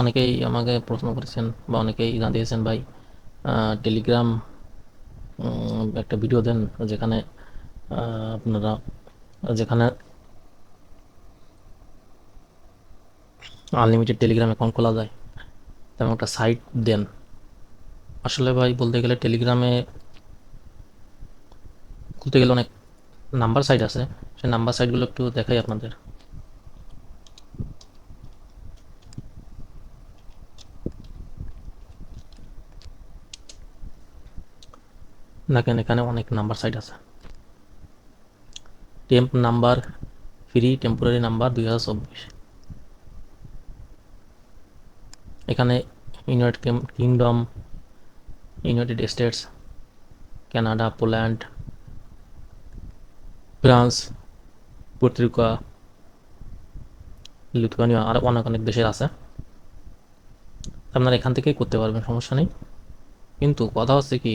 অনেকেই আমাকে প্রশ্ন করেছেন বা অনেকেই জানিয়েছেন ভাই টেলিগ্রাম একটা ভিডিও দেন যেখানে আপনারা, যেখানে আনলিমিটেড টেলিগ্রাম অ্যাকাউন্ট খোলা যায়, তেমন একটা সাইট দেন। আসলে ভাই, বলতে গেলে টেলিগ্রামে খুলতে গেলে অনেক নাম্বার সাইট আছে। সেই নাম্বার সাইটগুলো একটু দেখাই আপনাদের। দেখেন এখানে অনেক নাম্বার সাইট আছে। Temp number free temporary number দুই হাজার চব্বিশ। এখানে United Kingdom United States Canada Poland France Portugal Lithuania আর অনেক অনেক দেশের আছে। আপনারা এখান থেকেই করতে পারবেন, সমস্যা নেই। কিন্তু কথা হচ্ছে কি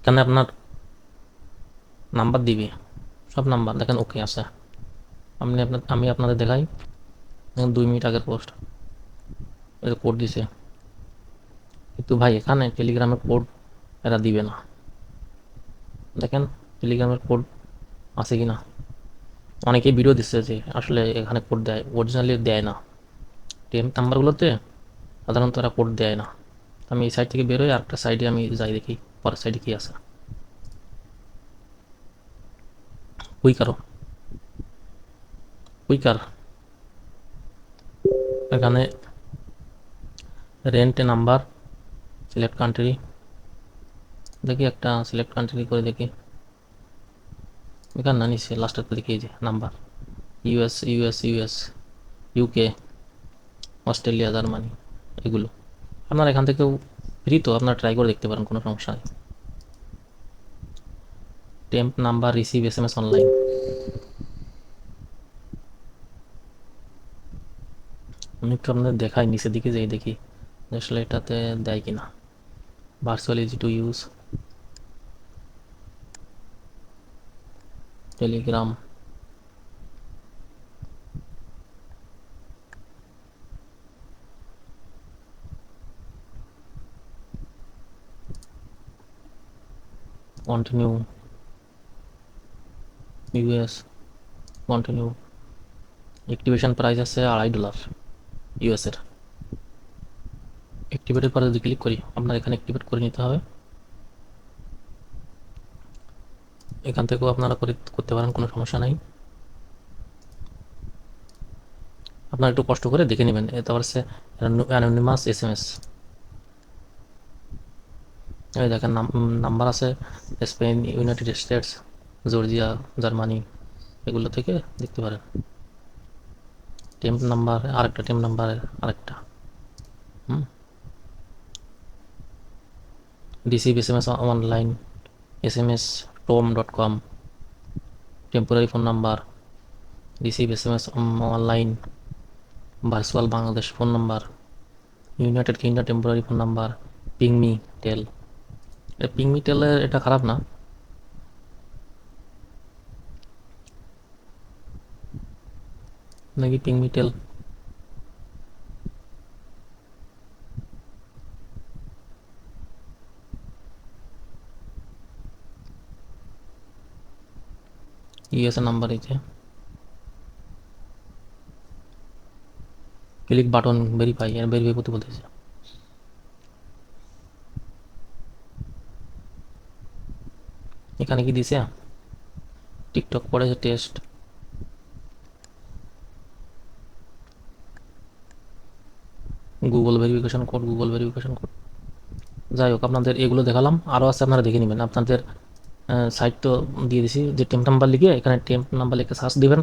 এখানে আপনার নাম্বার দিবে। সব নাম্বার দেখেন ওকে আছে। আপনি আপনার, আমি আপনাদের দেখাই। দুই মিনিট আগের পোস্ট কোড দিছে। কিন্তু ভাই, এখানে টেলিগ্রামের কোড এরা দিবে না। দেখেন টেলিগ্রামের কোড আছে কি না অনেকেই ভিডিও দিচ্ছে যে আসলে এখানে কোড দেয় অরিজিনালি দেয় না। টেম নাম্বারগুলোতে সাধারণত এরা কোড দেয় না। আমি এই সাইড থেকে বেরোই আরেকটা সাইডে আমি যাই দেখি। পরের সাইডে কি আছে? কুইকারও কুইকার এখানে রেন্ট নাম্বার সিলেক্ট কান্ট্রি দেখি একটা সিলেক্ট কান্ট্রি করে দেখি। এখানে না নিচ্ছে লাস্টের এই যে number US US US UK Australia Germany এগুলো। আপনারা এখান থেকেও ফ্রি তো আপনারা ট্রাই করে দেখতে পারেন, কোনো সমস্যা নেই। Temp number receive S M S online আমি একটু আপনাদের দেখাই, নিচের দিকে যেই দেখি আসলে এটাতে দেয় কিনা। Virtual easy to use Telegram continue US continue activation price আছে আড়াই ডলার ইউএসের অ্যাক্টিভেটের পরে যদি ক্লিক করি, আপনার এখানে অ্যাক্টিভেট করে নিতে হবে। এখান থেকেও আপনারা করে, করতে পারেন, কোনো সমস্যা নাই। আপনারা একটু কষ্ট করে দেখে নেবেন। এটা হচ্ছে অ্যানোনিমাস এস এম এস এই দেখেন নাম্বার আছে, Spain, United States, Georgia, Germany, এগুলো থেকে দেখতে পারেন। টেম্প নাম্বার, আরেকটা টেম্প নাম্বার আরেকটা। হুম? Receive S M S online S M S to me dot com, temporary phone number receive S M S online, virtual Bangladesh phone number, United Kingdom temporary phone number, ping me, tel. Ping me টেলের এটা খারাপ না। নাকি পিংমি টেল USA number এই যে। Click button verify আর verify করতে বলতেছে। এখানে কি দিছে? টিকটক পড়েছে test. Google verification code, Google verification code. যাই হোক, আপনাদের এগুলো দেখালাম। আরও আছে, আপনারা দেখে নেবেন। আপনাদের সাইট তো দিয়ে দিছি, যে টেম্প নাম্বার লিখে, এখানে টেম্প নাম্বার লিখে সার্চ দিবেন।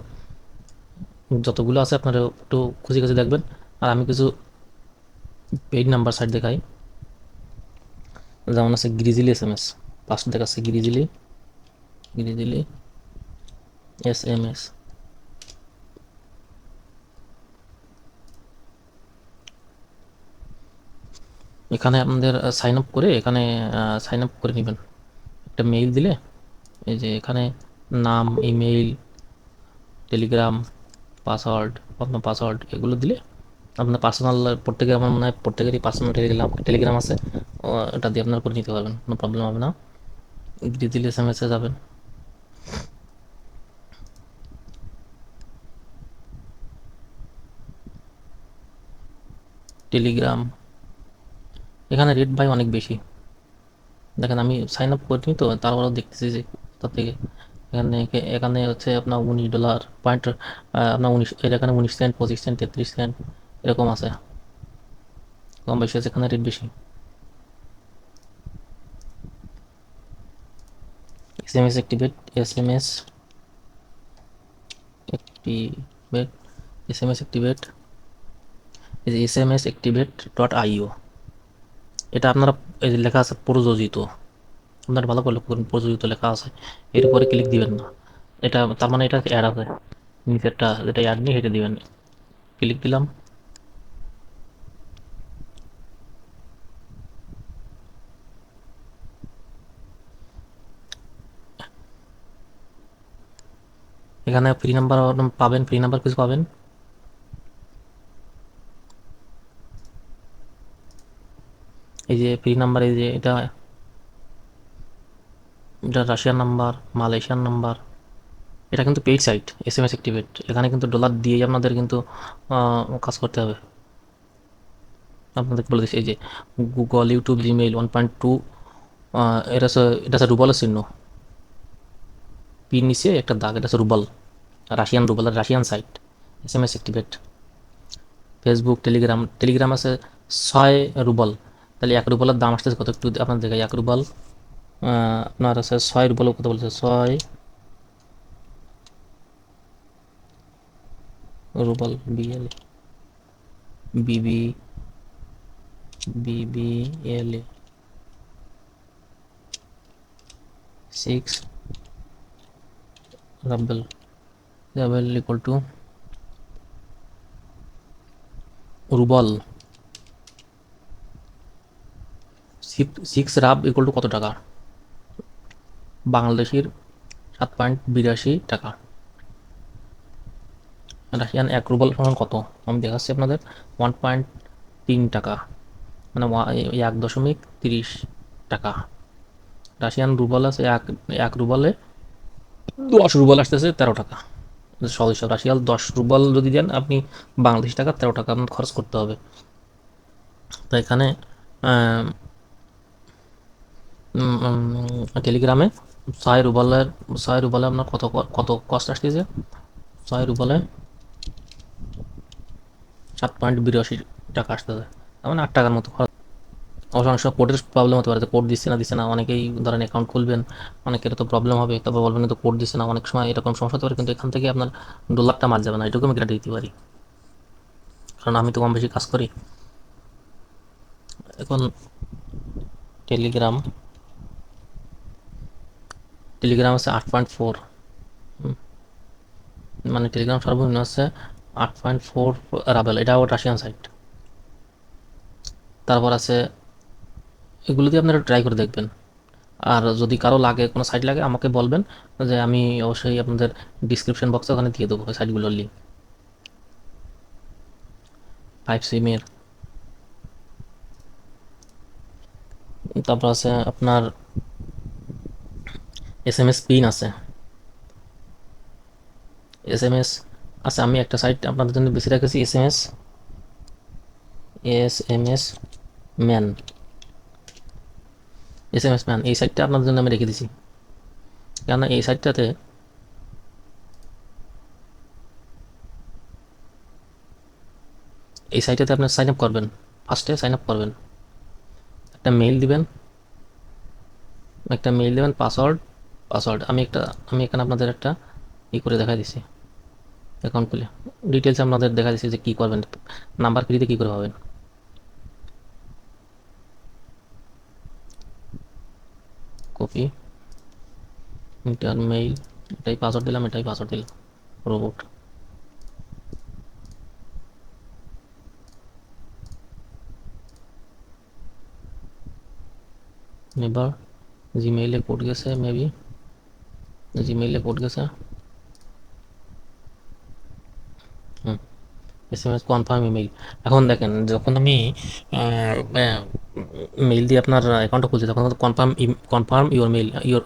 যতগুলো আছে, আপনারা একটু খুঁজে খুঁজে দেখবেন। আর আমি কিছু পেইড নাম্বার সাইট দেখাই। যেমন আছে grizzly S M S first দেখাচ্ছে grizzly grizzly S M S এখানে আপনাদের সাইন আপ করে এখানে সাইন আপ করে নেবেন। একটা মেইল দিলে এই যে এখানে নাম ইমেইল টেলিগ্রাম পাসওয়ার্ড আপনার পাসওয়ার্ড এগুলো দিলে আপনার পার্সোনাল প্রত্যেকে আমার মনে হয় প্রত্যেকেরই পার্সোনাল টেলিগ্রাম টেলিগ্রাম আছে। ও, এটা দিয়ে আপনার করে নিতে পারবেন কোনো প্রবলেম হবে না। দিয়ে দিলে এস এম এসে যাবেন। টেলিগ্রাম এখানে রেট ভাই অনেক বেশি। দেখেন আমি সাইন আপ করিনি তো, তারপরেও দেখতেছি যে কোথা থেকে। এখানে এখানে হচ্ছে আপনার উনিশ ডলার পয়েন্ট আপনার উনিশ, এর এখানে উনিশ সেন্ট পঁচিশ সেন্ট তেত্রিশ সেন্ট এরকম আছে। কম বেশি আছে, এখানে রেট বেশি। S M S activate S M S activate S M S activate এই যে S M S activate dot IO এটা আপনারা এই যে লেখা আছে প্রযোজিত। আপনারা ভালো করে লক্ষ্য করুন, প্রযোজিত লেখা আছে। এর উপরে ক্লিক দিবেন না। এটা তার মানে এটা অ্যাড আছে। নিচেরটা যেটা অ্যাড নেই হেঁটে দিবেন ক্লিক দিলাম। এখানে ফ্রি নাম্বার পাবেন ফ্রি নাম্বার কিছু পাবেন। এই যে ফ্রি নাম্বার এই যে এটা এটা রাশিয়ান নাম্বার মালয়েশিয়ান নাম্বার এটা কিন্তু paid site S M S activate এখানে কিন্তু ডলার দিয়েই আপনাদের কিন্তু কাজ করতে হবে। আপনাদেরকে বলে দিচ্ছি, এই যে Google YouTube Gmail one point two এটা এটা হচ্ছে রুবলের চিহ্ন। পি নিচে একটা দাগ, এটা হচ্ছে rouble Russian rouble Russian site S M S activate Facebook Telegram Telegram আছে ছয় রুবল। তাহলে এক রুবলের দাম আসতেছে কত একটু আপনার দেখাই এক আহ, আপনার আছে ছয় রুবল কত বলছে ছয়। Rouble BL BB BBL six. Rouble rouble equal to rouble. Six rub equal to কত টাকা? বাংলাদেশের সাত পয়েন্ট বিরাশি টাকা। রাশিয়ান এক রুবল সমান কত? আমি দেখাচ্ছি আপনাদের। ওয়ান পয়েন্ট তিন টাকা। মানে এক দশমিক তিরিশ টাকা। রাশিয়ান রুবল আছে এক এক রুবলে দশ রুবল আসতেছে তেরো টাকা। হিসাব রাশিয়াল দশ রুবল যদি দেন, আপনি বাংলাদেশ টাকা তেরো টাকা খরচ করতে হবে। তো এখানে টেলিগ্রামে ছয় রুবলের ছয় রুবলে আপনার কত কত কস্ট আসতেছে? ছয় রুবলে সাত পয়েন্ট বিরাশি টাকা আসতেছে। তার মানে আট টাকার মতো খরচ। অনেক সময় কোডের প্রবলেম হতে পারে কোর্ট দিচ্ছে না দিচ্ছে না, অনেকেই ধরেন অ্যাকাউন্ট খুলবেন অনেকের তো প্রবলেম হবে তারপর বলবেন তো কোর্ট দিচ্ছে না, অনেক সময় এরকম সমস্যা হতে পারে, কিন্তু এখান থেকে আপনার ডলারটা মার যাবে না, এটুকু আমি গ্যারান্টি দিতে পারি। কারণ আমি তো কম বেশি কাজ করি। এখন টেলিগ্রাম টেলিগ্রাম আছে আট পয়েন্ট ফোর মানে টেলিগ্রাম সর্বনিম্ন আছে আট পয়েন্ট ফোর রাবেল। এটাও রাশিয়ান সাইট তারপর আছে, এগুলো দিয়ে আপনারা ট্রাই করে দেখবেন। আর যদি কারও লাগে, কোনো সাইট লাগে, আমাকে বলবেন যে আমি অবশ্যই আপনাদের ডিসক্রিপশন বক্সে ওখানে দিয়ে দেবো সাইটগুলোর লিঙ্ক ফাইভ সিমের তারপর আছে আপনার এস এম এস পিন আছে। এস এম এস আচ্ছা আমি একটা সাইট আপনাদের জন্য বেশি রেখেছি S M S S M S man. S M S man, এই সাইটটা আপনাদের জন্য আমি রেখে দিছি। কেননা এই সাইটটাতে এই সাইটটাতে আপনি সাইন আপ করবেন। ফার্স্টে সাইন আপ করবেন। একটা মেইল দিবেন। একটা মেইল দেবেন পাসওয়ার্ড পাসওয়ার্ড আমি একটা, আমি এখানে আপনাদের একটা ই করে দেখাই দিছি। অ্যাকাউন্ট খুলে। ডিটেলস আপনাদের দেখা দিচ্ছি যে কী করবেন নাম্বার ফ্রিতে কী করে পাবেন। কপি এটার মেইল এটাই পাসওয়ার্ড দিলাম, এটাই পাসওয়ার্ড দিলাম। রোবট এবার জিমেইলে কোড গেছে মেবি জিমেইলে কোড গেছে S M S confirm email এখন দেখেন, যখন আমি মেইল দিয়ে আপনার অ্যাকাউন্টটা খুলছি, তখন confirm confirm your mail your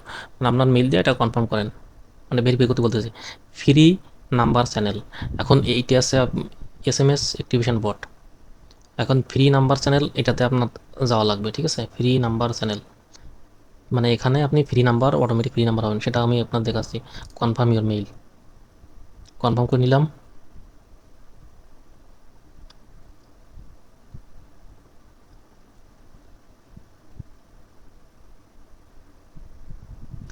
আপনার মেইল দিয়ে এটা কনফার্ম করেন। মানে ভেরিফাই করতে বলতেছি। ফ্রি নাম্বার চ্যানেল এখন এইটি আছে S M S activation bot এখন ফ্রি নাম্বার চ্যানেল এটাতে আপনার যাওয়া লাগবে, ঠিক আছে? ফ্রি নাম্বার চ্যানেল মানে এখানে আপনি free number automatic free number হবেন সেটা আমি আপনার দেখাচ্ছি। কনফার্ম ইউর মেইল কনফার্ম করে নিলাম।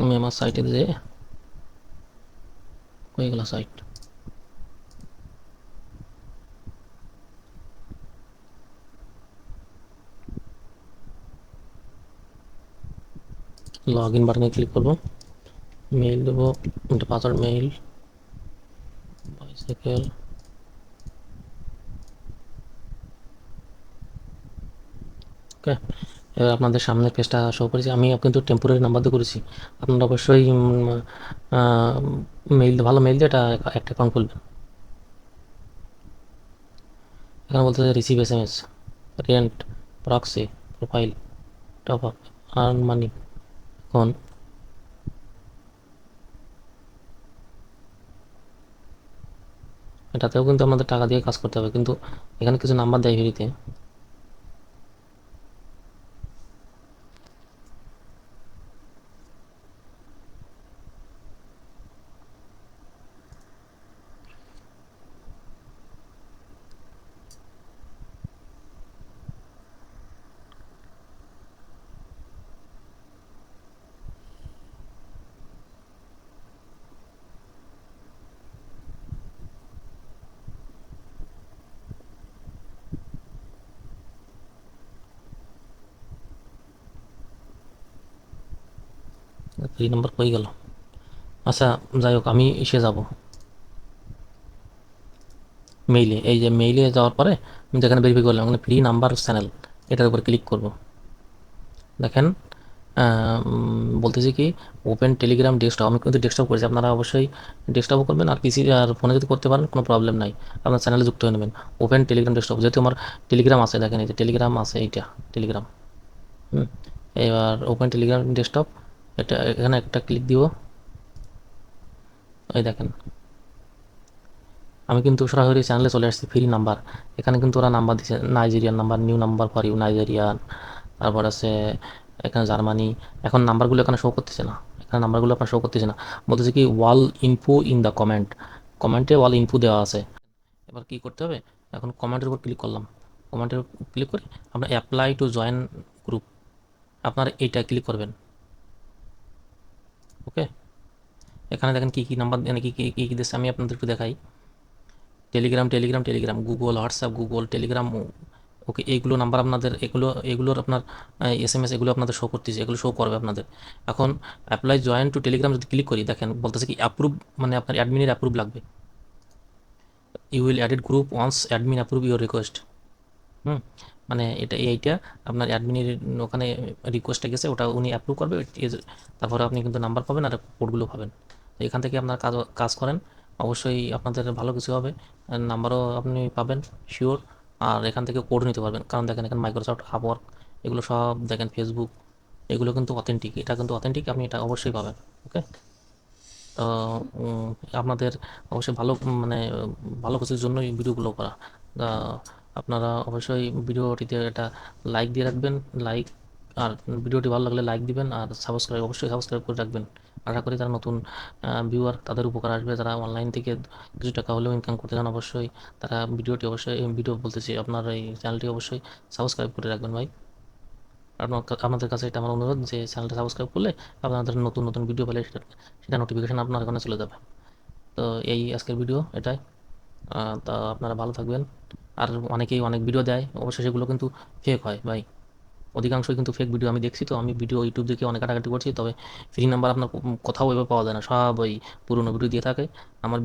আমি আমার সাইটে যে হয়ে গেল সাইট লগ ইন বাটনে ক্লিক করব। মেইল দেবো, একটা পাসওয়ার্ড মেইল বাইসাইকেল ওকে এবার আপনাদের সামনে পেজটা শো করেছি। আমি কিন্তু টেম্পোরারি নাম্বার দিয়ে করেছি। আপনারা অবশ্যই মেইল ভালো মেইল দিয়ে এটা একটা অ্যাকাউন্ট খুলবেন। এখানে বলতে receive S M S rent proxy profile top up earn money এখন এটাতেও কিন্তু আমাদের টাকা দিয়ে কাজ করতে হবে। কিন্তু এখানে কিছু নাম্বার দেয় ফ্রিতে। ফ্রি নাম্বার কই গেল? আচ্ছা যাই হোক আমি এসে যাব। মেইলে এই যে মেইলে যাওয়ার পরে আমি যেখানে ভেরিফাই করলাম ওখানে ফ্রি নাম্বার চ্যানেল এটার উপর ক্লিক করব। দেখেন বলতেছি কি ওপেন টেলিগ্রাম ডেস্কটপ আমি কিন্তু ডেস্কটপ করেছি, আপনারা অবশ্যই ডেস্কটপও করবেন, আর পিসি আর ফোনে যদি করতে পারেন, কোনো প্রবলেম নাই, আপনার চ্যানেলে যুক্ত হয়ে নেবেন। ওপেন টেলিগ্রাম ডেস্কটপ যেহেতু আমার টেলিগ্রাম আছে, দেখেন এই যে টেলিগ্রাম আছে, এইটা টেলিগ্রাম হুম, এবার ওপেন টেলিগ্রাম ডেস্কটপ এটা এখানে একটা ক্লিক দিব। এই দেখেন। আমি কিন্তু সরাসরি চ্যানেলে চলে আসছি ফ্রি নাম্বার এখানে কিন্তু ওরা নাম্বার দিচ্ছে Nigerian number new number for you Nigerian তারপর আছে, এখানে জার্মানি এখন নাম্বারগুলো এখানে শো করতেছে না। এখানে নাম্বারগুলো আপনার শো করতেছে না। বলতেছে কি wall info in the comment কমেন্টে ওয়াল ইনফো দেওয়া আছে। এবার কি করতে হবে? এখন কমেন্টের উপর ক্লিক করলাম। কমেন্টের উপর ক্লিক করে আপনার অ্যাপ্লাই টু জয়েন গ্রুপ আপনারা এইটা ক্লিক করবেন। ওকে এখানে দেখেন কী কী নাম্বার মানে কী কী কী দিচ্ছে? আমি আপনাদের একটু দেখাই Telegram Telegram Telegram Google WhatsApp Google Telegram okay এইগুলো নাম্বার আপনাদের, এগুলো, এগুলোর আপনার এস এম এস এগুলো আপনাদের শো করতেছে, এগুলো শো করবে আপনাদের। এখন অ্যাপ্লাই জয়েন টু টেলিগ্রাম যদি ক্লিক করি, দেখেন বলতেছে কি অ্যাপ্রুভ মানে আপনার অ্যাডমিনের অ্যাপ্রুভ লাগবে। You will added group once admin approve your request hmm মানে এটা এইটা আপনার অ্যাডমিনের ওখানে রিকোয়েস্টটা গেছে, ওটা উনি অ্যাপ্রুভ করবে। তারপরে আপনি কিন্তু নাম্বার পাবেন আর কোডগুলো পাবেন। এখান থেকে আপনার কাজ কাজ করেন। অবশ্যই আপনাদের ভালো কিছু হবে। নাম্বারও আপনি পাবেন শিওর আর এখান থেকে কোড নিতে পারবেন। কারণ দেখেন, এখানে মাইক্রোসফট আপওয়ার্ক এগুলো সব দেখেন ফেসবুক এগুলো কিন্তু অথেন্টিক এটা কিন্তু অথেন্টিক আপনি এটা অবশ্যই পাবেন ওকে তো আপনাদের অবশ্যই ভালো মানে ভালো কিছুর জন্যই ভিডিওগুলো করা। আপনারা অবশ্যই ভিডিওটিতে এটা লাইক দিয়ে রাখবেন লাইক আর ভিডিওটি ভালো লাগলে লাইক দিবেন, আর সাবস্ক্রাইব অবশ্যই সাবস্ক্রাইব করে রাখবেন। আশা করি যারা নতুন ভিউয়ার তাদের উপকার আসবে। যারা অনলাইন থেকে কিছু টাকা হলেও ইনকাম করতে চান, অবশ্যই তারা ভিডিওটি অবশ্যই ভিডিও বলতেছি, আপনার এই চ্যানেলটি অবশ্যই সাবস্ক্রাইব করে রাখবেন ভাই। আপনার আমাদের কাছে এটা আমার অনুরোধ যে চ্যানেলটা সাবস্ক্রাইব করলে আপনাদের নতুন নতুন ভিডিও পেলে সেটা সেটা নোটিফিকেশান আপনার ওখানে চলে যাবে। তো এই আজকের ভিডিও এটাই। তা আপনারা ভালো থাকবেন। আর অনেকেই অনেক ভিডিও দেয় অবশ্যই সেগুলো কিন্তু ফেক হয়, ভাই। অধিকাংশই কিন্তু ফেক ভিডিও আমি দেখছি তো, আমি ভিডিও ইউটিউব দেখে অনেক কাটাকাটি করছি, তবে ফ্রি নাম্বার আপনার কোথাও এভাবে পাওয়া যায় না, সব ওই পুরোনো ভিডিও দিয়ে থাকে। আমার